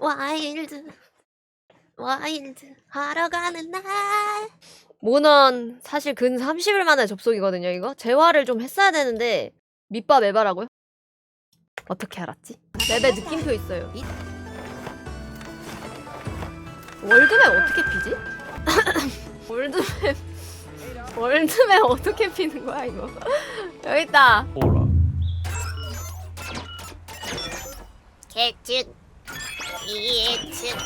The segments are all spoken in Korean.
와일드 와일드 하러 가는 날 모넌 사실 근 30일 만에 접속이거든요 이거 재활을 좀 했어야 되는데 밑밥 에바라고요? 어떻게 알았지? 맵에 느낌표 있어요 월드맵 어떻게 피지? 월드맵 월드맵 어떻게 피는 거야 이거 여기 있다 오라. 계측 이해측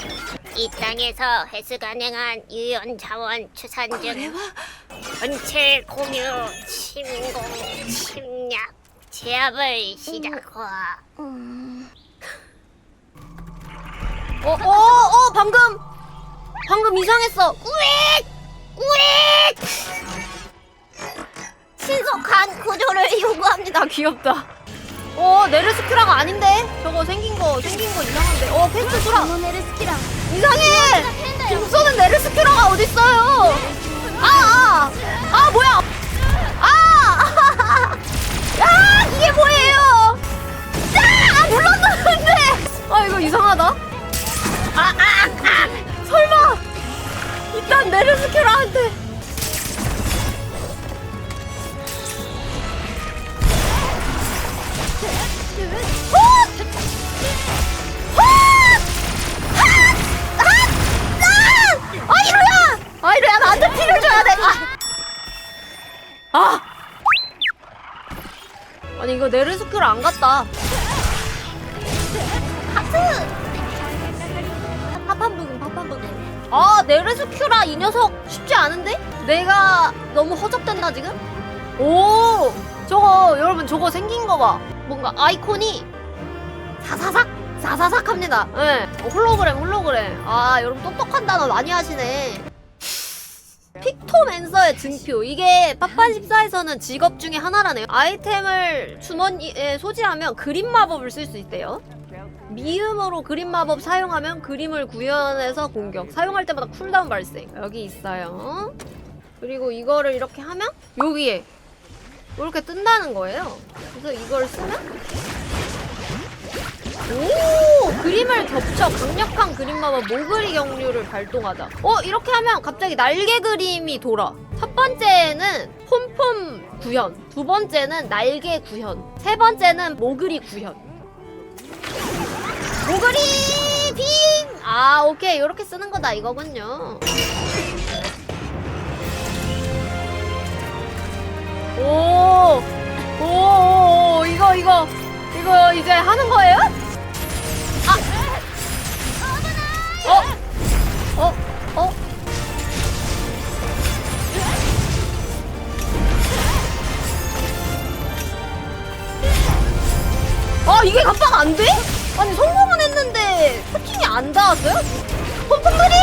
이 땅에서 회수 가능한 유연 자원 추산 중 전체 공유 침공 침략 제압을 시작화 어, 어, 어, 방금! 방금 이상했어! 우익 우익 신속한 구조를 요구합니다 나 귀엽다. 어, 네르스키라가 아닌데? 저거 생긴 거, 생긴 거 이상한데. 어, 패스 수라! 네르스키랑 이상해! 좀 쏘는 네르스키라가 어딨어요! 아, 아! 아, 뭐야! 아! 야, 이게 뭐예요! 야! 눌렀는데! 아, 이거 이상하다. 아, 아, 아! 설마! 일단 네르스키라한테. 줘야 돼. 아. 아. 아니 이거 네르스크를 안 갔다. 하트. 파판 부금 파판 부금. 아 네르스큐라 이 녀석 쉽지 않은데? 내가 너무 허접됐나 지금? 오 저거 여러분 저거 생긴 거 봐. 뭔가 아이콘이 사사삭 사사삭 합니다. 예. 어, 홀로그램 홀로그램. 아 여러분 똑똑한 단어 많이 하시네. 픽토맨서의 증표. 이게 팟판14에서는 직업 중에 하나라네요. 아이템을 주머니에 소지하면 그림 마법을 쓸 수 있대요. 미음으로 그림 마법 사용하면 그림을 구현해서 공격. 사용할 때마다 쿨다운 발생. 여기 있어요. 그리고 이거를 이렇게 하면 여기에 이렇게 뜬다는 거예요. 그래서 이걸 쓰면 오! 그림을 겹쳐 강력한 그림 마법 모그리 경류를 발동하자. 어 이렇게 하면 갑자기 날개 그림이 돌아. 첫 번째는 폼폼 구현 두 번째는 날개 구현 세 번째는 모그리 구현. 모그리 빔 아 오케이. 이렇게 쓰는 거다 이거군요. 오, 오, 이거, 이거, 이거 이제 하는 거예요? 이게 갑박 안 돼? 아니, 성공은 했는데, 코팅이 안 닿았어요? pompom들이!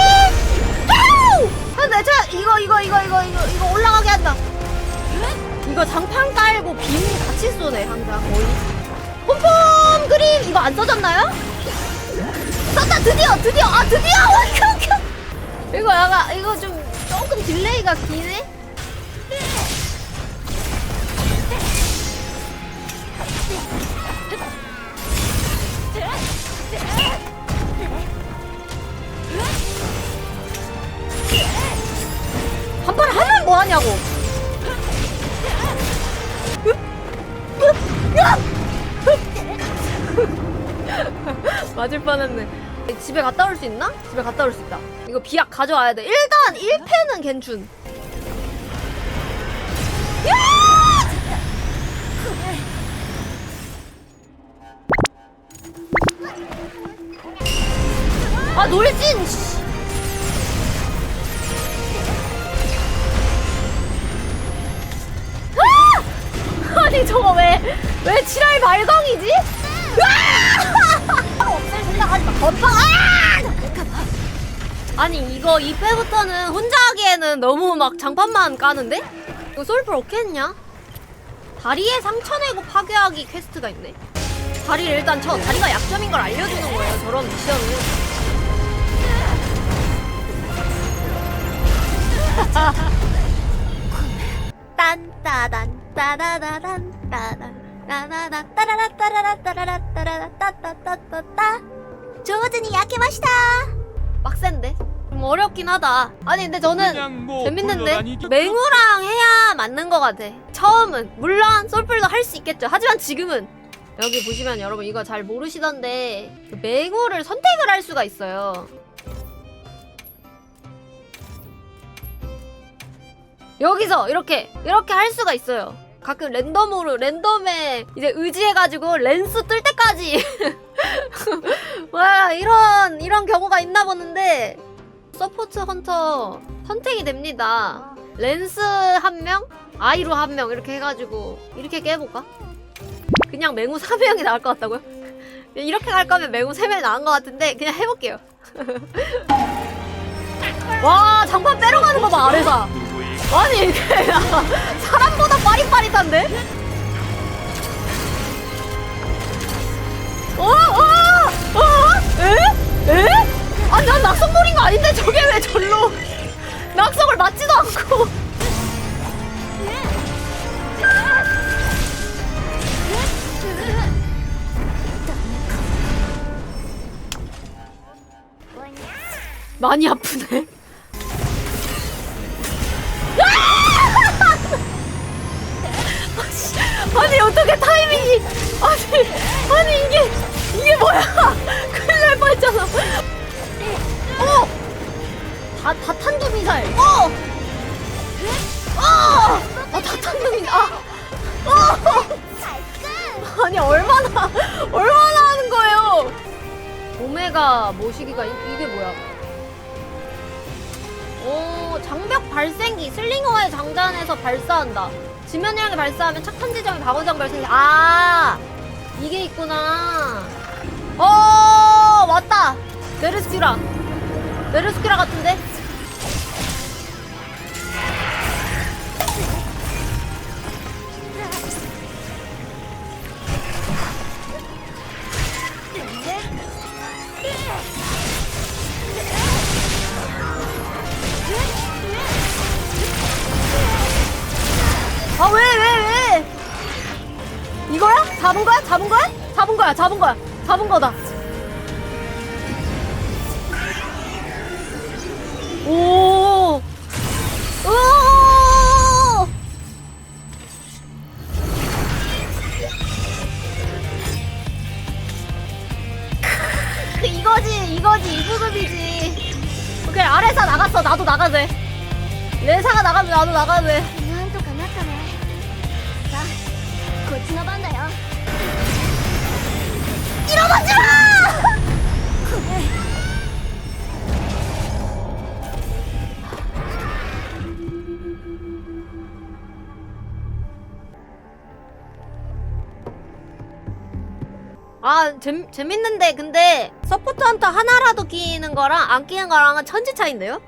근데 자, 이거, 이거, 이거, 이거, 이거, 이거 올라가게 한다. 이거 장판 깔고 빔 같이 쏘네, 항상 거의. 폼폼 그림! 이거 안 써졌나요? 썼다 드디어 드디어 아 드디어 오케이 오케이 이거 약간 이거 좀 조금 딜레이가 기네 뻔했네. 집에 갔다 올 수 있나? 집에 갔다 올 수 있다. 이거 비약 가져와야 돼. 일단 1패는 괜춘. 아 놀진. 씨. 아! 아니 저거 왜왜 칠할 발광이지? 없앨 생각하지 마. 건방. 아니 이거 2패부터는 혼자 하기에는 너무 막 장판만 까는데? 이거 솔플 어떻게 했냐? 다리에 상처 내고 파괴하기 퀘스트가 있네. 다리를 일단 쳐. 다리가 약점인 걸 알려주는 거예요. 저런 미션은. 딴따단 따다다단 따단 따다다 따라라 따라라 따라라 따라라 따따따따따 조준이 약해마시다. 빡센데? 좀 어렵긴 하다. 아니 근데 저는 그냥 뭐 재밌는데 굴러다니기- 맹우랑 해야 맞는 것 같아. 처음은 물론 솔플도 할 수 있겠죠. 하지만 지금은 여기 보시면 여러분 이거 잘 모르시던데 그 맹우를 선택을 할 수가 있어요. 여기서 이렇게 이렇게 할 수가 있어요. 가끔 랜덤으로 랜덤에 이제 의지해가지고 렌스 뜰 때까지 와 이런 이런 경우가 있나 보는데 서포트 헌터 선택이 됩니다. 렌스 한 명, 아이로 한 명 이렇게 해가지고 이렇게 깨볼까? 그냥 맹우 3명이 나을 것 같다고요? 이렇게 갈 거면 맹우 3명이 나은 것 같은데 그냥 해볼게요. 와 장판 빼러 가는 거봐 아래사. 누구의 아니 이게 사람보다 빠릿빠릿한데? 어? 어? 어? 에? 에? 아니 난 낙성 노린 거 아닌데 저게 왜 절로 낙성을 맞지도 않고 많이 아프네 아니 어떻게 타이밍이 아니 아니 이게 이게 뭐야 다, 다탄두 미사일 어! 어! 아 다탄두 미사일 아! 어! 아니 얼마나 얼마나 하는 거예요? 오메가 모시기가 이, 이게 뭐야? 오 장벽 발생기. 슬링어의 장전에서 발사한다. 지면을 향해 발사하면 착한 지점에 방어장 발생기. 아! 이게 있구나. 어 왔다. 네르스키라. 네르스키라 같은데 잡은 거야? 잡은 거야? 잡은 거야 잡은 거야 잡은 거다 오 오! 크, 이거지 이거지 이 부급이지 오케이 아래사 나갔어 나도 나가세 레사가 나가면 나도 나가세 なんとかなったね。さあ、こっちの番だよ。 이러지 마! 아, 재, 재밌는데, 근데, 서포트 헌터 하나라도 끼는 거랑 안 끼는 거랑은 천지 차인데요?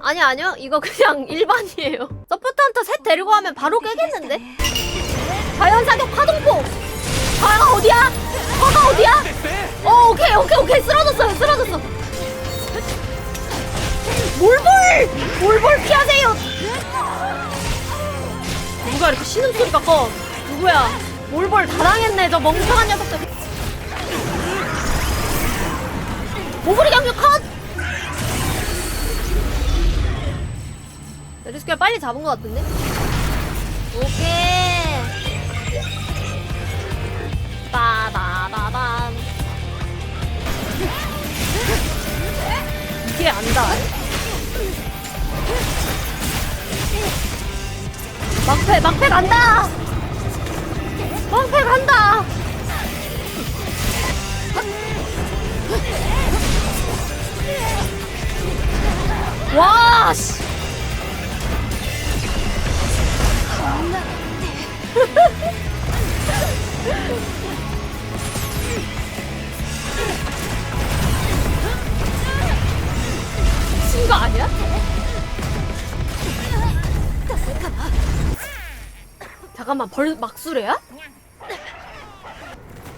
아니, 아니요. 이거 그냥 일반이에요. 서포트 헌터 셋 데리고 가면 바로 깨겠는데? 자연사격 파동포! 자가 어디야? 자가 어디야? 어 오케이 오케이. 쓰러졌어요 쓰러졌어. 몰볼 몰볼 피하세요. 누가 이렇게 신음 소리가 꺼 누구야? 몰볼 다 당했네 저 멍청한 녀석들. 모구리 경력 컷! 레드스퀘어 빨리 잡은 것 같은데? 오케이. 빠바 이게 안다. 막패 막패 간다! 막패 간다! 와 씨. 잠깐만 벌 막수래야?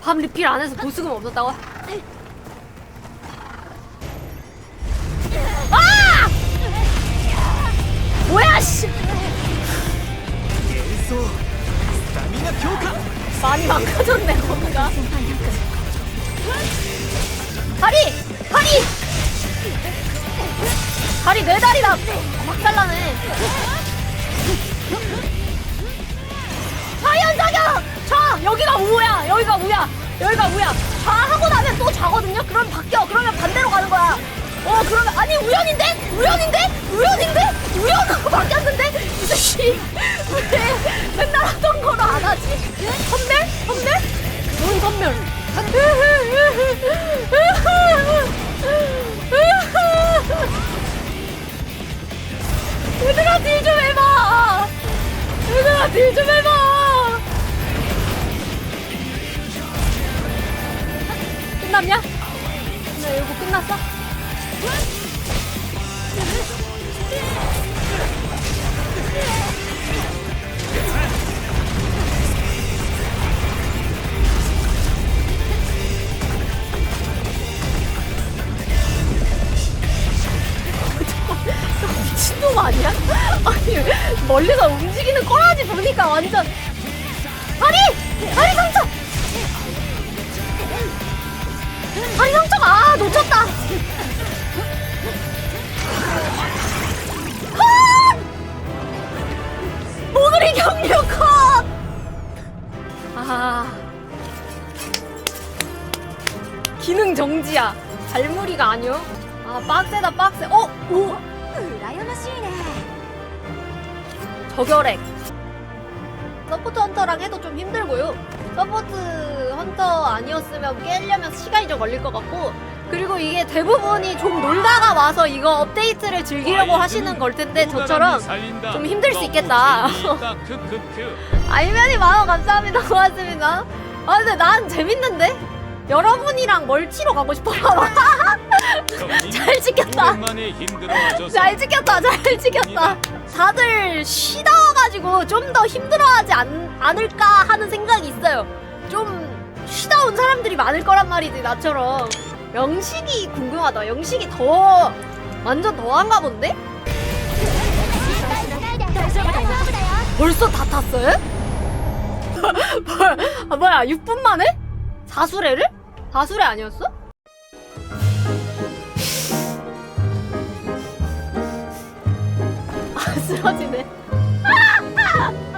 밤 리필 안 해서 보수금 없었다고? 아! 뭐야 씨! 많이 망가졌네 뭔가 다리! 다리! 다리 네 내 다리다! 막살라네 연 사격! 좌! 여기가 우야! 여기가 우야! 여기가 우야! 좌 하고 나면 또 좌거든요? 그럼 바뀌어! 그러면 반대로 가는 거야! 어, 그러면, 아니, 우연인데? 우연인데? 우연인데? 우연하고 바뀌었는데? 이 새끼, 왜 맨날 하던 거로 안 하지? 선멸? 선멸? 뭔 선멸? 얘들아, 딜 좀 해봐! 얘들아, 딜 좀 해봐! 끝났냐? 나 이거 끝났어? 미친놈 아니야? 아니 멀리서 움직이는 꼬라지 보니까 완전 여기가 아니요? 아 빡세다 빡세. 어? 오? 저결핵. 서포트 헌터랑 해도 좀 힘들고요. 서포트 헌터 아니었으면 깨려면 시간이 좀 걸릴 것 같고 그리고 이게 대부분이 좀 놀다가 와서 이거 업데이트를 즐기려고 하시는 걸 텐데 저처럼 좀 힘들 수 있겠다. 아이면이 만원 감사합니다. 고맙습니다. 아 근데 난 재밌는데? 여러분이랑 멀티로 가고 싶어요. 잘 지켰다. 잘 지켰다. 잘 지켰다. 다들 쉬다 와가지고 좀 더 힘들어하지 않, 않을까 하는 생각이 있어요. 좀 쉬다 온 사람들이 많을 거란 말이지 나처럼. 영식이 궁금하다. 영식이 더 완전 더한가 본데? 벌써 다 탔어요? 뭐, 아, 뭐야, 6분 만에? 사수레를? 사수레 아니었어? 아 쓰러지네